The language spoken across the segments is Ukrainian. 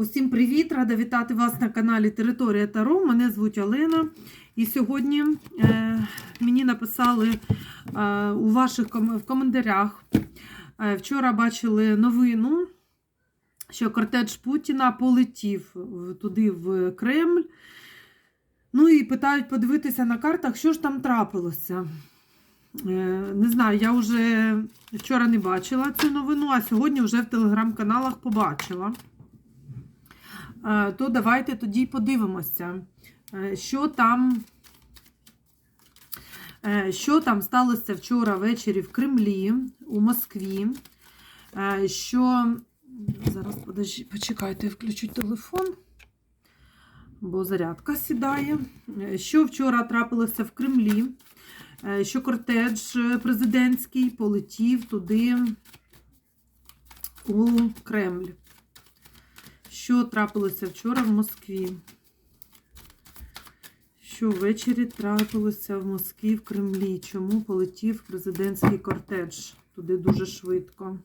Усім привіт! Рада вітати вас на каналі Територія Таро. Мене звуть Олена. І сьогодні е, мені написали е, у ваших ком- в коментарях. Е, вчора бачили новину, що кортеж Путіна полетів туди в Кремль. Ну і питають подивитися на картах, що ж там трапилося. Е, Не знаю, я вже вчора не бачила цю новину, а сьогодні вже в телеграм-каналах побачила. То давайте тоді подивимося, е, що там, е, що там сталося вчора ввечері в Кремлі, у Москві. Е, Що зараз подожди, почекайте, включу телефон, бо зарядка сідає. Що вчора трапилося в Кремлі? Що кортедж президентський полетів туди у Кремль. Що трапилося вчора в Москві? Що ввечері трапилося в Москві в Кремлі? Чому полетів президентський кортедж? Туди дуже швидко.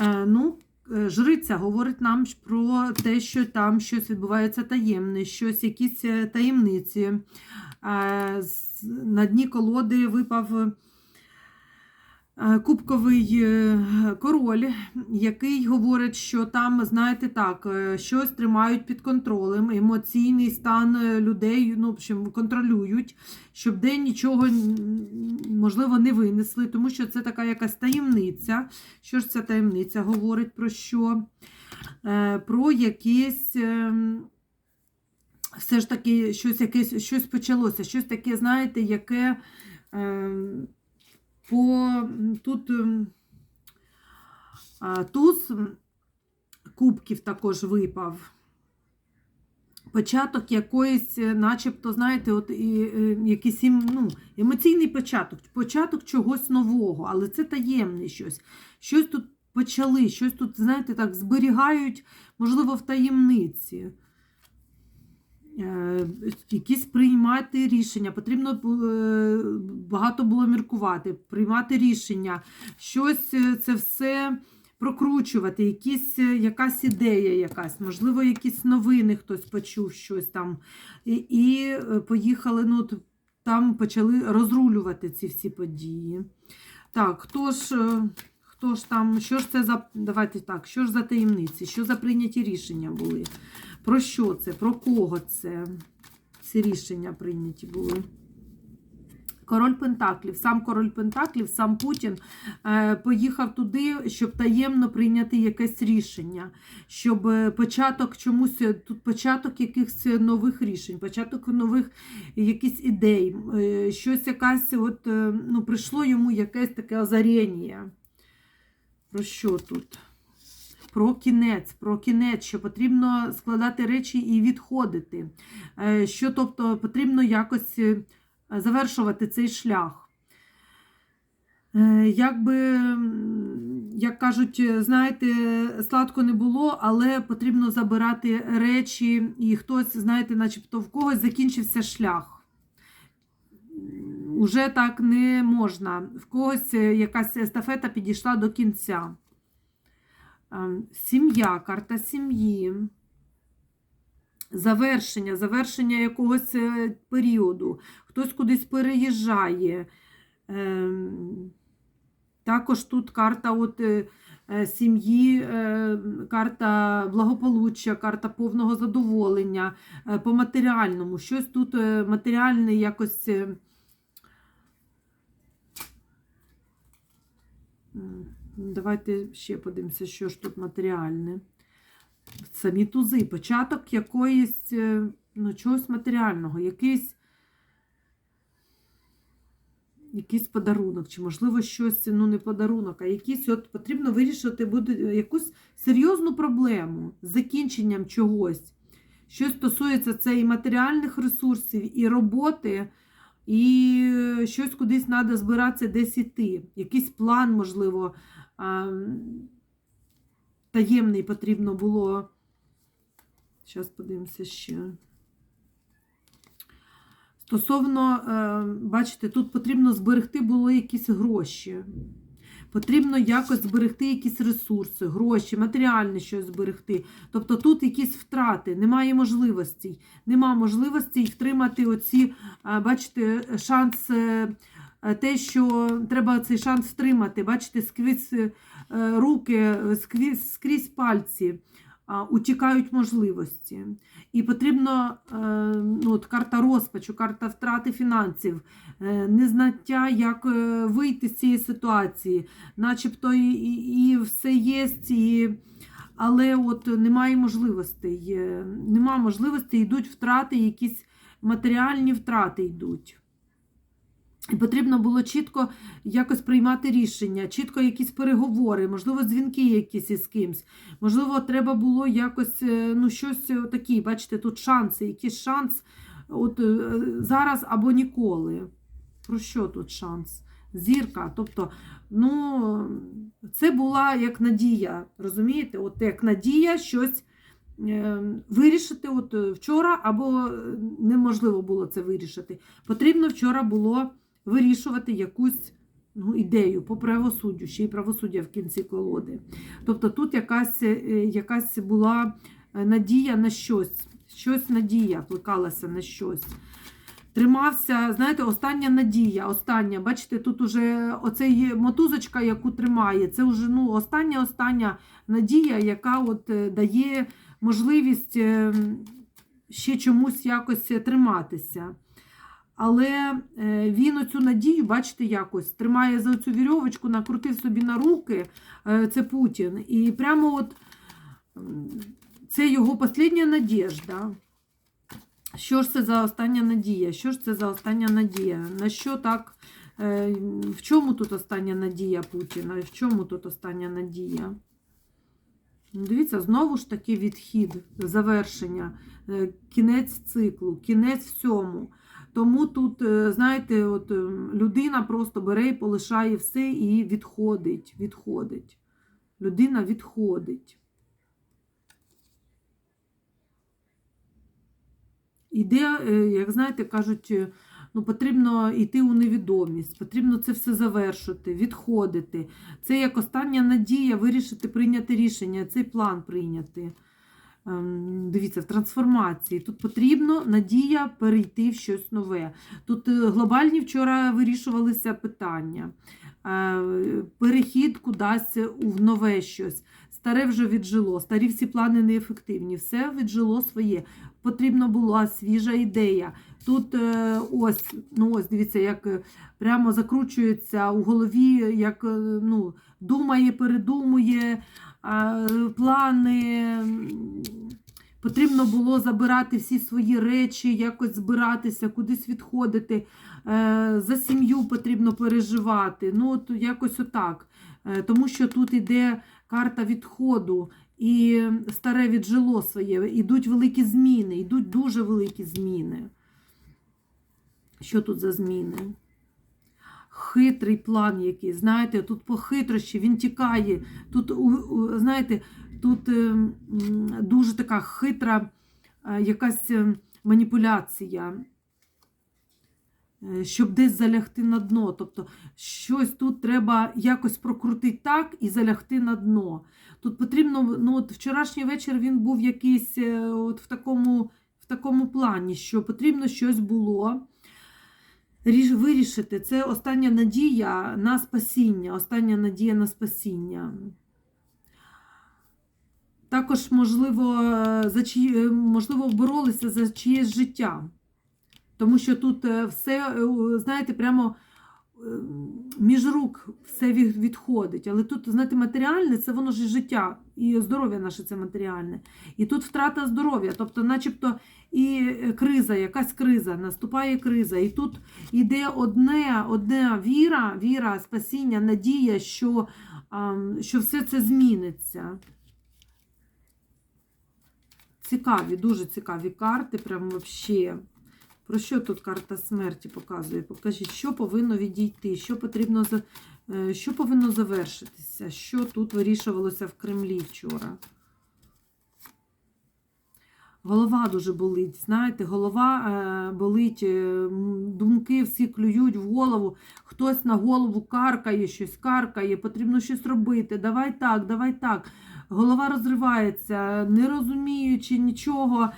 Е, ну, е, жриця говорить нам про те, що там щось відбувається таємне, щось, якісь е, таємниці. Е, На дні колоди випав кубковий е, король, який говорить, що там, знаєте, так, е, щось тримають під контролем, емоційний стан е, людей, ну, общем, контролюють, щоб де нічого, можливо, не винесли, тому що це така якась таємниця. Що ж ця таємниця говорить про що? Е, Про якесь. ем, Все ж таки щось, якесь, щось почалося, щось таке, знаєте, яке ем, по тут туз кубків також випав. Початок якоїсь, е, начебто, знаєте, от і, е, якийсь ем- ну, емоційний початок, початок чогось нового, але це таємне щось. Щось тут почали, щось тут, знаєте, так, зберігають, можливо, в таємниці. Е, Якісь приймати рішення, потрібно е, багато було міркувати, приймати рішення, щось е, це все прокручувати, якісь, якась ідея, якась, можливо, якісь новини хтось почув щось там. І, і поїхали, ну, там почали розрулювати ці всі події. Так, хто ж, хто ж там, що ж це за, давайте так, що ж за таємниці, що за прийняті рішення були? Про що це? Про кого це? Ці рішення прийняті були. Король Пентаклів, сам король Пентаклів, сам Путін е, поїхав туди, щоб таємно прийняти якесь рішення, щоб е, початок чомусь, е, тут початок якихось нових рішень, початок нових якісь ідей, щось якась, от, ну, прийшло йому якесь таке озаріння. Про що тут? Про кінець, про кінець, що потрібно складати речі і відходити. Е, Що, тобто, потрібно якось е, завершувати цей шлях. Е, Якби, як кажуть, знаєте, сладко не було, але потрібно забирати речі, і хтось, знаєте, начебто в когось закінчився шлях. Уже так не можна. В когось якась естафета підійшла до кінця. Ем, Сім'я, карта сім'ї. Завершення, завершення якогось е, періоду. Хтось кудись переїжджає. Ем, Також тут карта от, е, е, сім'ї, карта благополуччя, карта повного задоволення по матеріальному. Щось тут матеріальне якось. м, Давайте ще подивимося, що ж тут матеріальне. Самі тузи, початок якоїсь, е, ну, чогось матеріального, якийсь, якийсь подарунок, чи, можливо, щось, ну, не подарунок, а якийсь, от потрібно вирішити буде якусь серйозну проблему з закінченням чогось. Що стосується це і матеріальних ресурсів, і роботи, і е, щось кудись треба збиратися, десь іти. Якийсь план, можливо, таємний потрібно було. Зараз подивимося ще. Стосовно, е, бачите, тут потрібно зберегти було якісь гроші. Потрібно якось зберегти якісь ресурси, гроші, матеріальне щось зберегти. Тобто тут якісь втрати, немає можливостей. Нема можливостей втримати оці, бачите, шанс, е, е, те, що треба цей шанс втримати. Бачите, скрізь е, руки, скрізь, скрізь пальці. Утікають можливості. І потрібно е, ну, от карта розпачу, карта втрати фінансів, е, незнаття, як е, вийти з цієї ситуації, начебто і, і, все є, і, але от немає можливостей. е, Нема можливостей, йдуть втрати, якісь матеріальні втрати йдуть. І потрібно було чітко якось приймати рішення, чітко якісь переговори, можливо, дзвінки якісь із кимсь. Можливо, треба було якось е, ну, щось таке, бачите, тут шанси, якийсь шанс от, е, зараз або ніколи. Про що тут шанс? Зірка. Тобто, ну, це була як надія, розумієте? От як надія щось е, вирішити от вчора, або неможливо було це вирішити. Потрібно вчора було вирішувати якусь ну, ідею по правосуддю, ще й правосуддя в кінці колоди. Тобто тут якась, е, якась була е, надія на щось, щось надія плекалася на щось. Тримався, знаєте, остання надія. Остання, бачите, тут уже оцей мотузочка, яку тримає, це вже ну, остання остання надія, яка от е, дає можливість е, ще чомусь якось триматися. Але е, він оцю надію, бачите, якось тримає за цю вірьовочку, накрутив собі на руки, е, це Путін. І прямо от це його остання надіжда. Що ж це за остання надія? Що ж це за остання надія? На що так? е, В чому тут остання надія Путіна? В чому тут остання надія? Ну, Дивіться, знову ж таки відхід, завершення, кінець циклу, кінець всьому. Тому тут, е, знаєте, от е, людина просто бере і полишає все і відходить. відходить. Людина відходить. Іде, е, як знаєте, кажуть, е, ну, потрібно йти у невідомість, потрібно це все завершити, відходити. Це як остання надія вирішити, прийняти рішення, цей план прийняти. Ем, Дивіться, в трансформації. Тут потрібно надія перейти в щось нове. Тут е, глобальні вчора вирішувалися питання. Е, Перехід кудись в нове щось. Старе вже віджило, старі всі плани неефективні, все віджило своє. Потрібна була свіжа ідея. Тут е, ось, ну ось, дивіться, як прямо закручується у голові, як ну, думає, передумує плани. Потрібно було забирати всі свої речі, якось збиратися, кудись відходити. Е, За сім'ю потрібно переживати. Ну, от якось отак. Е, Тому що тут іде карта відходу, і старе віджило своє. Ідуть великі зміни, йдуть дуже великі зміни. Що тут за зміни? Хитрий план який, знаєте, тут по хитрощі він тікає. Тут, знаєте, тут е, дуже така хитра е, якась е, маніпуляція, щоб десь залягти на дно. Тобто щось тут треба якось прокрутити так і залягти на дно. Тут потрібно, ну от вчорашній вечір він був якийсь от в такому, в такому плані, що потрібно щось було вирішити. Це остання надія на спасіння, остання надія на спасіння. Також, можливо, за чиї, можливо, боролися за чиєсь життя. Тому що тут е, все, е, знаєте, прямо між рук все відходить. Але тут, знаєте, матеріальне це воно ж життя, і здоров'я наше це матеріальне. І тут втрата здоров'я, тобто, начебто, і е, криза, якась криза, наступає криза. І тут іде одне, одне віра, віра, спасіння, надія, що, що все це зміниться. Цікаві, дуже цікаві карти, прям вообще. Про що тут карта смерті показує? Покажіть, що повинно відійти, що потрібно е, що повинно завершитися, що тут вирішувалося в Кремлі вчора. Голова дуже болить. Знаєте, голова е, болить, е, думки всі клюють в голову. Хтось на голову каркає, щось каркає, потрібно щось робити. Давай так, давай так. Голова розривається, не розуміючи нічого.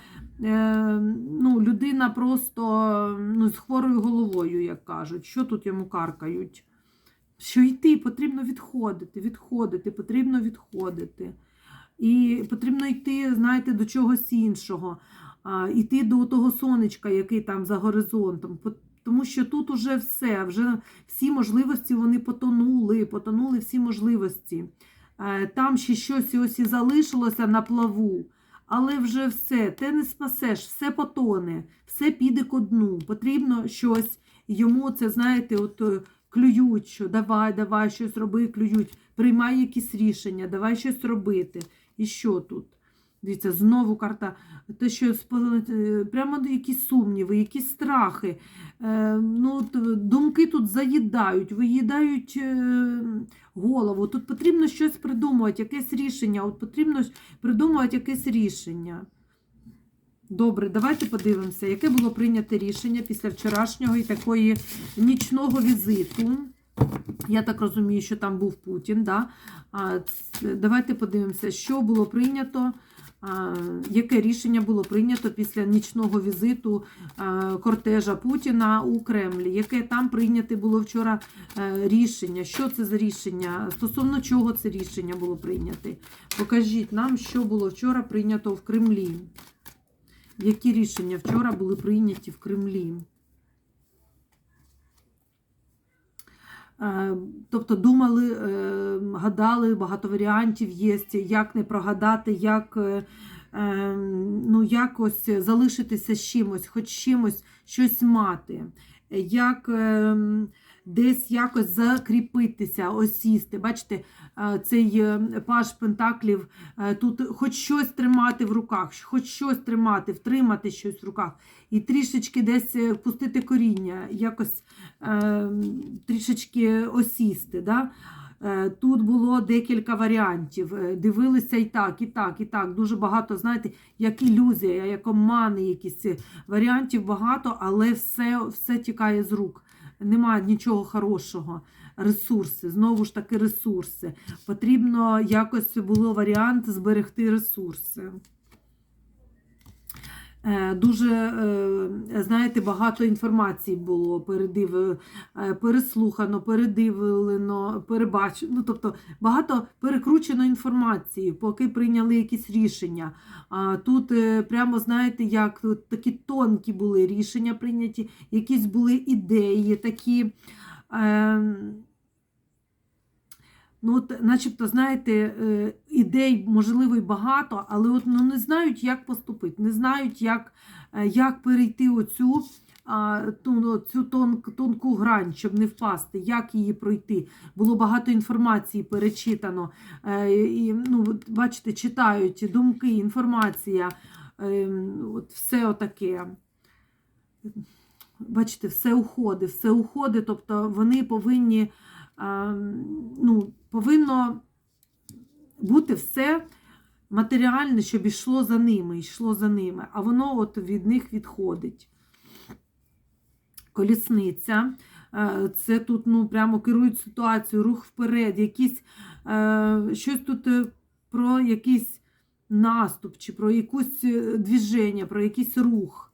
Е, ну, людина просто ну, з хворою головою, як кажуть. Що тут йому каркають? Що йти, потрібно відходити, відходити, потрібно відходити. І потрібно йти, знаєте, до чогось іншого, йти до того сонечка, який там за горизонтом. Тому що тут уже все, вже всі можливості вони потонули, потонули всі можливості. Е, Там ще щось ось і залишилося на плаву, але вже все, ти не спасеш, все потоне, все піде ко дну. Потрібно щось йому це, знаєте, от е, клюють, що давай, давай щось роби, клюють, приймай якісь рішення, давай щось робити. І що тут? Дивіться, знову карта, те, що е, прямо якісь сумніви, якісь страхи. Е, ну, думки тут заїдають, виїдають голову. Тут потрібно щось придумувати, якесь рішення. От потрібно придумувати якесь рішення. Добре, давайте подивимося, яке було прийнято рішення після вчорашнього і такої нічного візиту. Я так розумію, що там був Путін. Да? А, давайте подивимося, що було прийнято, яке рішення було прийнято після нічного візиту кортежа Путіна у Кремлі. Яке там прийнято було вчора е, рішення? Що це за рішення? Стосовно чого це рішення було прийнято? Покажіть нам, що було вчора прийнято в Кремлі. Які рішення вчора були прийняті в Кремлі? Тобто думали, е, гадали, багато варіантів є, як не прогадати, як е, е, ну, якось залишитися з чимось, хоч чимось щось мати, як е, десь якось закріпитися, осісти. Бачите, е, цей е, паш Пентаклів е, тут хоч щось тримати в руках, хоч щось тримати, втримати щось в руках, і трішечки десь е, пустити коріння, якось е, трішечки осісти. Да? Е, Тут було декілька варіантів. Е, Дивилися і так, і так, і так. Дуже багато, знаєте, як ілюзія, як обмани, якісь е, варіантів багато, але все, все тікає з рук. Немає нічого хорошого. Ресурси, знову ж таки, ресурси. Потрібно якось було варіант зберегти ресурси. Е, Дуже, е, знаєте, багато інформації було передив, е, переслухано, передивлено, перебачено. Ну, тобто багато перекручено інформації, поки прийняли якісь рішення. А тут прямо, знаєте, як такі тонкі були рішення прийняті, якісь були ідеї такі. Е, Ну, от, начебто, знаєте, е, ідей, можливо, і багато, але от, ну, не знають, як поступити, не знають, як, е, як перейти оцю, ту, ну, цю тон, тонку грань, щоб не впасти, як її пройти. Було багато інформації перечитано. Е, І, ну, бачите, читають думки, інформація, е, от все отаке. Бачите, все уходить, все уходить, тобто вони повинні ну, повинно бути все матеріальне, щоб йшло за ними, йшло за ними, а воно от від них відходить. Колісниця. е, Це тут ну, прямо керують ситуацією, рух вперед, якісь, е, щось тут е, про якийсь наступ, чи про якусь движення, про якийсь рух.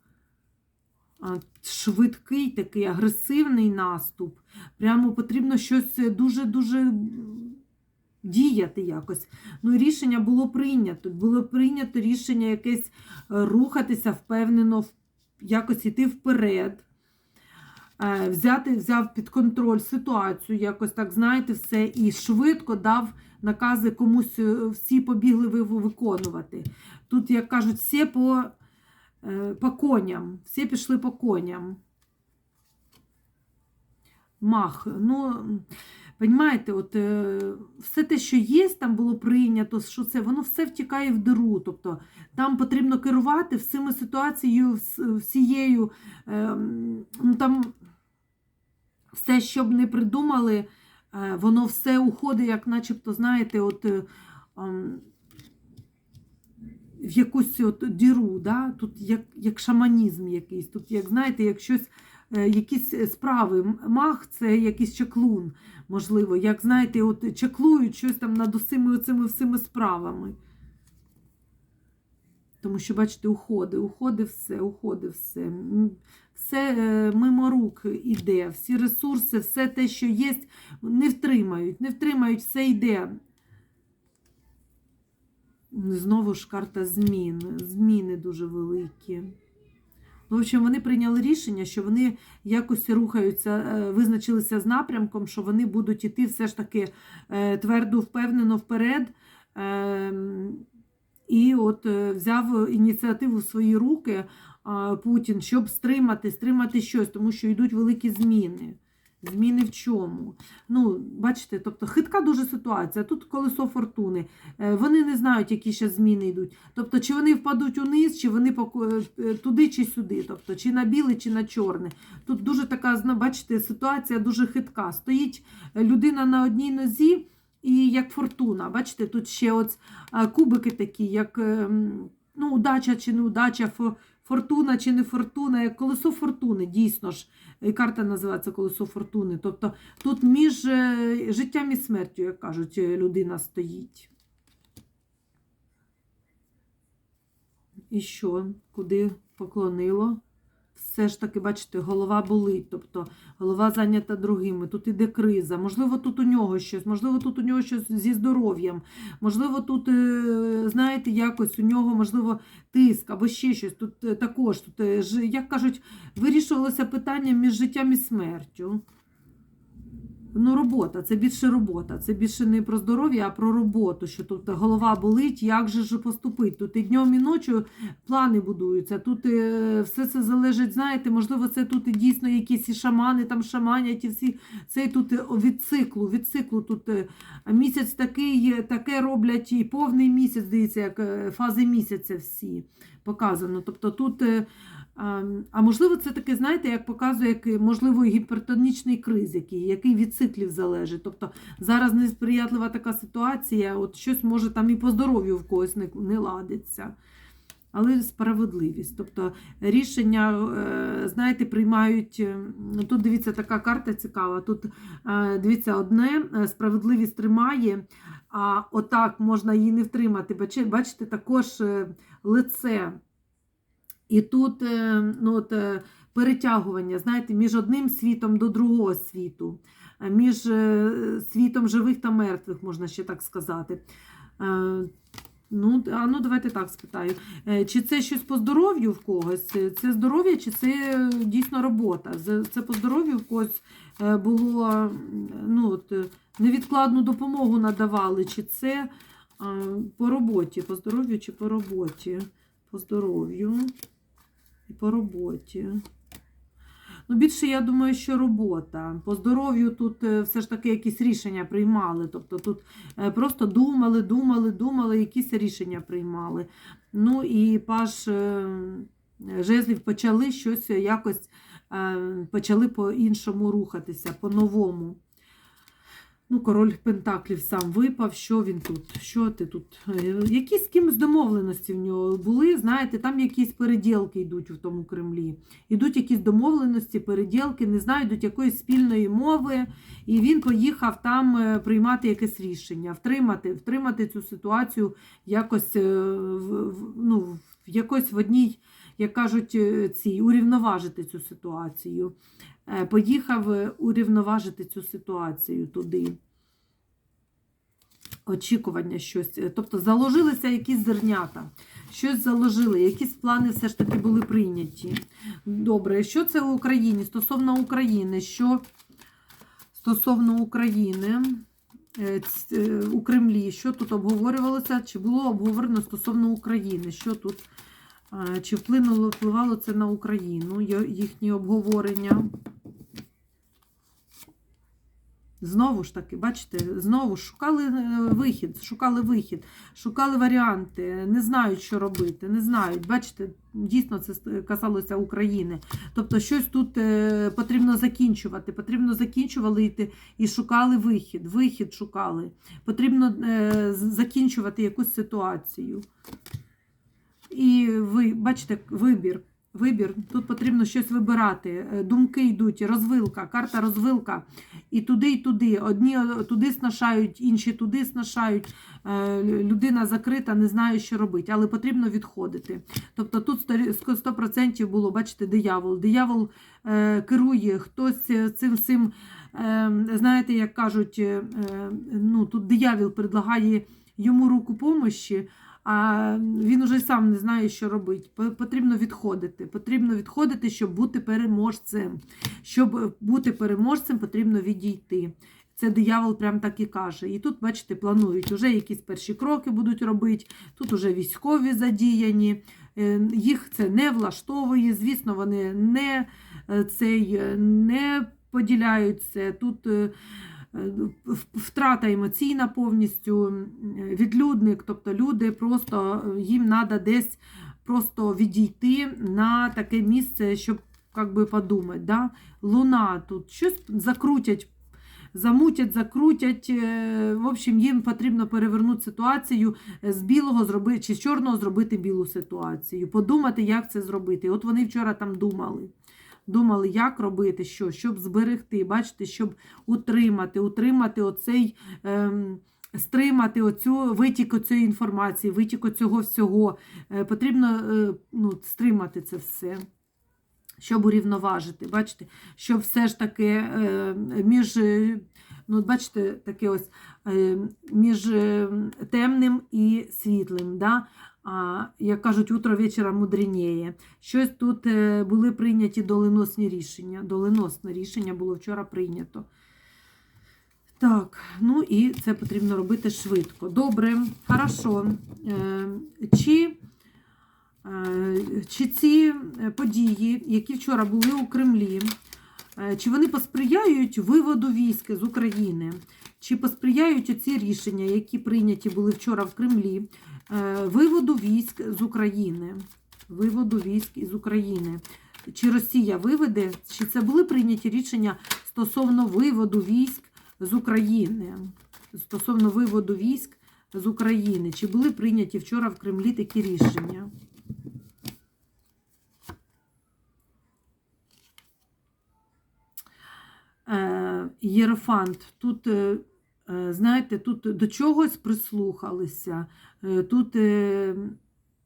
Швидкий такий агресивний наступ. Прямо потрібно щось дуже-дуже діяти якось. Ну, рішення було прийнято. Було прийнято рішення якесь е, рухатися впевнено, якось іти вперед. Е, Взяти, взяв під контроль ситуацію, якось так, знаєте, все, і швидко дав накази комусь, е, всі побігли виконувати. Тут, як кажуть, всі по, по коням, всі пішли по коням. Мах. Ну, Понімаєте, от е, все те, що є, там було прийнято, що це, воно все втікає в диру. Тобто там потрібно керувати всіми ситуацією, всією. Е, ну, там все, що б не придумали, е, воно все уходить, як начебто, знаєте, от. ем, в якусь от діру, да? тут як, як шаманізм якийсь, тут, як знаєте, як щось, е, якісь справи. М- Маг це якийсь чаклун, можливо, як знаєте, от чаклують щось там над усіми оцими всіми справами. Тому що, бачите, уходи, уходи все, уходи все. Все е, мимо рук іде, всі ресурси, все те, що є, не втримають, не втримають, все йде. Знову ж карта змін. Зміни дуже великі. В общем, вони прийняли рішення, що вони якось рухаються, е, визначилися з напрямком, що вони будуть іти все ж таки е, твердо, впевнено вперед. Ем, І от е, взяв ініціативу в свої руки Путін, щоб стримати, стримати щось, тому що йдуть великі зміни. Зміни в чому? Ну, бачите, тобто хитка дуже ситуація. Тут колесо фортуни. Е, Вони не знають, які ще зміни йдуть. Тобто, чи вони впадуть униз, чи вони поко- е, туди, чи сюди. Тобто, чи на біле, чи на чорне. Тут дуже така, бачите, ситуація дуже хитка. Стоїть е, людина на одній нозі. І як фортуна, бачите, тут ще от кубики такі, як ем, ну, удача чи не удача, фо- фортуна чи не фортуна, як колесо фортуни, дійсно ж. Карта називається колесо фортуни. Тобто тут між е, життям і смертю, як кажуть, е, людина стоїть. І що? Куди поклонило? Все ж таки, бачите, голова болить, тобто голова зайнята другими. Тут іде криза. Можливо, тут у нього щось, можливо, тут у нього щось зі здоров'ям, можливо, тут, е, знаєте, якось у нього, можливо, тиск або ще щось. Тут е, також, тут, е, як кажуть, вирішувалося питання між життям і смертю. Ну, робота, це більше робота. Це більше не про здоров'я, а про роботу. Що тут голова болить, як же ж поступити. Тут і днем, і ночі плани будуються. Тут е, все це залежить, знаєте, можливо, це тут і дійсно якісь і шамани там шаманять, і всі це тут е, від циклу. Від циклу тут е, місяць такий, таке роблять, і повний місяць, дивіться, як фази місяця всі показано. Тобто тут. А, можливо, це таке, знаєте, як показує, як е, можливо гіпертонічний криз, який, який від циклів залежить. Тобто зараз несприятлива така ситуація, от щось може там і по здоров'ю в когось не, не ладиться. Але справедливість. Тобто рішення, е, знаєте, приймають. е, Тут дивіться, така карта цікава. Тут е, дивіться, одне справедливість тримає, а отак можна її не втримати. Бачите, також лице. І тут е, ну, от, е, перетягування, знаєте, між одним світом до другого світу, е, між світом живих та мертвих, можна ще так сказати. Ну, а ну давайте так спитаю. Чи це щось по здоров'ю в когось? Це здоров'я, чи це дійсно робота? Це по здоров'ю в когось було ну, от, невідкладну допомогу надавали, чи це по роботі, по здоров'ю чи по роботі? По здоров'ю і по роботі. Ну, більше, я думаю, що робота. По здоров'ю тут е, все ж таки якісь рішення приймали. Тобто тут е, просто думали, думали, думали, якісь рішення приймали. Ну і паш е, жезлів почали щось якось почали по-іншому рухатися, по-новому. Ну, король Пентаклів сам випав. Що він тут? Що ти тут? Е, Якісь з кимось домовленості в нього були. Знаєте, там якісь переділки йдуть в тому Кремлі. Йдуть якісь домовленості, переділки, не знайдуть якоїсь спільної мови, і він поїхав там е, приймати якесь рішення, втримати, втримати цю ситуацію якось е, ну, якось в одній, як кажуть, е, цій, урівноважити цю ситуацію. Е, Поїхав е, урівноважити цю ситуацію туди. Очікування щось. Тобто заложилися якісь зернята, щось заложили, якісь плани все ж таки були прийняті. Добре, що це в Україні? Стосовно України, що стосовно України у Кремлі, що тут обговорювалося? Чи було обговорено стосовно України? Що тут? Чи вплинуло, впливало це на Україну, їхні обговорення? Знову ж таки, бачите, знову шукали е, вихід, шукали вихід, шукали варіанти, не знають, що робити, не знають. Бачите, дійсно це касалося України. Тобто, щось тут е, потрібно закінчувати. Потрібно закінчували йти і шукали вихід. Вихід шукали. Потрібно е, закінчувати якусь ситуацію. І ви бачите, вибір. Вибір. Тут потрібно щось вибирати. Е, Думки йдуть, розвилка, карта розвилка. І туди, і туди. Одні е, туди снашають, інші туди снашають. Е, Людина закрита, не знає, що робити, але потрібно відходити. Тобто тут сто- 100% було, бачите, диявол. Диявол керує, хтось цим цим, знаєте, як кажуть, ну, тут диявол предлагає йому руку помощі, а він уже сам не знає, що робити. Потрібно відходити. Потрібно відходити, щоб бути переможцем. Щоб бути переможцем, потрібно відійти. Це диявол прям так і каже. І тут, бачите, планують, вже якісь перші кроки будуть робити, тут вже військові задіяні, Е, їх це не влаштовує. Звісно, вони не, е, цей, е, не поділяють це. Тут втрата емоційна повністю, відлюдник, тобто люди просто е, їм треба десь просто відійти на таке місце, щоб як би подумати. Да? Луна тут щось закрутять. Замутять, закрутять. е, В общем, їм потрібно перевернути ситуацію е, з білого зробити чи з чорного зробити білу ситуацію. Подумати, як це зробити. От вони вчора там думали. Думали, як робити, що, щоб зберегти, бачите, щоб утримати, утримати оцей. Ем, Стримати оцю витік оцієї інформації, витік оцього всього. Е, Потрібно е, ну, стримати це все, щоб урівноважити. Бачите, щоб все ж таки е, між, ну, бачите, таке ось між темним і світлим. Да? Як кажуть, утро вечора мудрініє. Щось тут е, були прийняті доленосні рішення. Доленосне рішення було вчора прийнято. Так, ну і це потрібно робити швидко. Добре, хорошо. Е, Чи, е, чи ці події, які вчора були у Кремлі, чи вони посприяють виводу військ з України? Чи посприяють оці рішення, які прийняті були вчора в Кремлі, виводу військ з України? Виводу військ із України. Чи Росія виведе, чи це були прийняті рішення стосовно виводу військ з України? Стосовно виводу військ з України. Чи були прийняті вчора в Кремлі такі рішення? Е, Єрофант, тут, е, е, знаєте, тут до чогось прислухалися, е, тут е,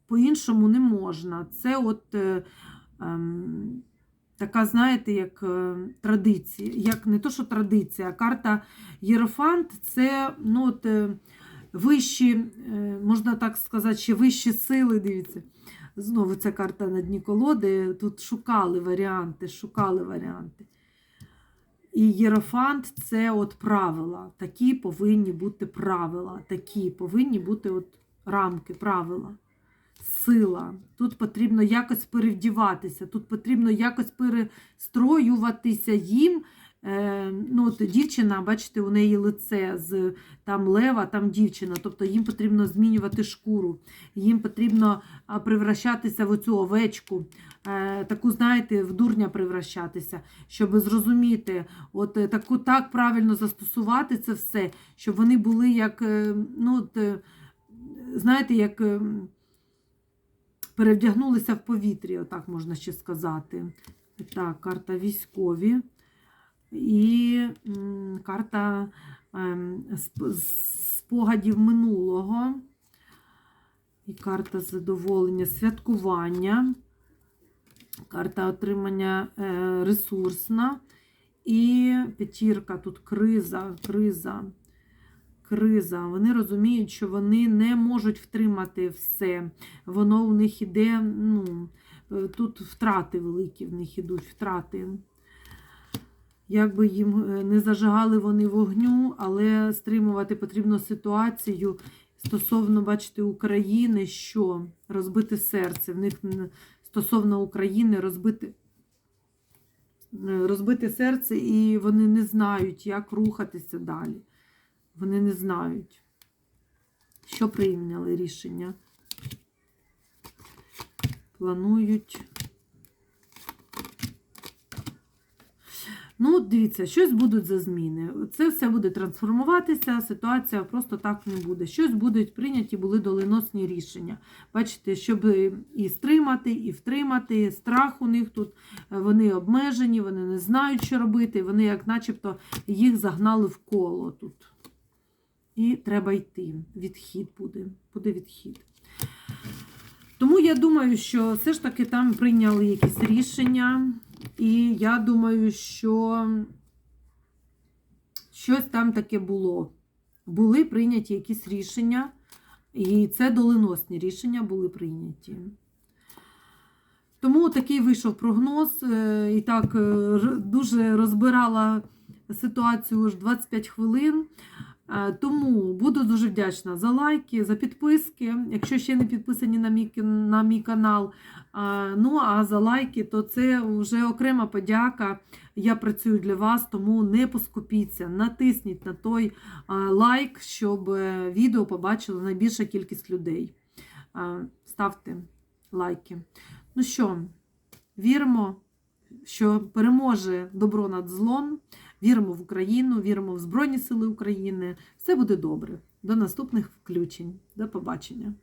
по-іншому не можна. Це от е, ем, така, знаєте, як е, традиція, як не то, що традиція, а карта Єрофант це ну, от, е, вищі, е, можна так сказати, ще вищі сили, дивіться. Знову ця карта на дні колоди. Тут шукали варіанти, шукали варіанти. І Єрофант це от правила. Такі повинні бути правила. Такі повинні бути от рамки, правила. Сила. Тут потрібно якось перевдіватися, тут потрібно якось перестроюватися їм. Е, ну, от дівчина, бачите, у неї лице з там лева, там дівчина. Тобто їм потрібно змінювати шкуру, їм потрібно превращатися в оцю овечку, е, таку, знаєте, в дурня превращатися, щоб зрозуміти, от е, таку так правильно застосувати це все, щоб вони були як, ну, от, знаєте, як. е, Перевдягнулися в повітрі, отак можна ще сказати. Так, карта військові. І карта ем, спогадів минулого. І карта задоволення, святкування. Карта отримання е, ресурсна. І п'ятірка тут криза, криза, криза. Вони розуміють, що вони не можуть втримати все. Воно у них іде, ну, е, тут втрати великі в них ідуть, втрати. Як би їм е, не зажигали вони вогню, але стримувати потрібно ситуацію стосовно, бачите, України, що розбите серце. В них стосовно України розбите, е, розбите серце, і вони не знають, як рухатися далі. Вони не знають, що прийняли рішення. Планують. Ну, дивіться, щось будуть за зміни. Це все буде трансформуватися, ситуація просто так не буде. Щось будуть прийняті, були доленосні рішення. Бачите, щоб і стримати, і втримати. Страх у них тут, е, вони обмежені, вони не знають, що робити. Вони, як начебто, їх загнали в коло тут. І треба йти. Відхід буде. Буде відхід. Тому я думаю, що все ж таки там прийняли якісь рішення. І я думаю, що щось там таке було. Були прийняті якісь рішення, і це доленосні рішення були прийняті. Тому такий вийшов прогноз. е, І так е, дуже розбирала ситуацію аж 25 хвилин. Е, Тому буду дуже вдячна за лайки, за підписки. Якщо ще не підписані на мій, на мій канал, Ну, а за лайки, то це вже окрема подяка. Я працюю для вас, тому не поскупіться. Натисніть на той лайк, щоб е, відео побачила найбільша кількість людей. Ставте лайки. Ну що, віримо, що переможе добро над злом. Віримо в Україну, віримо в Збройні Сили України. Все буде добре. До наступних включень. До побачення.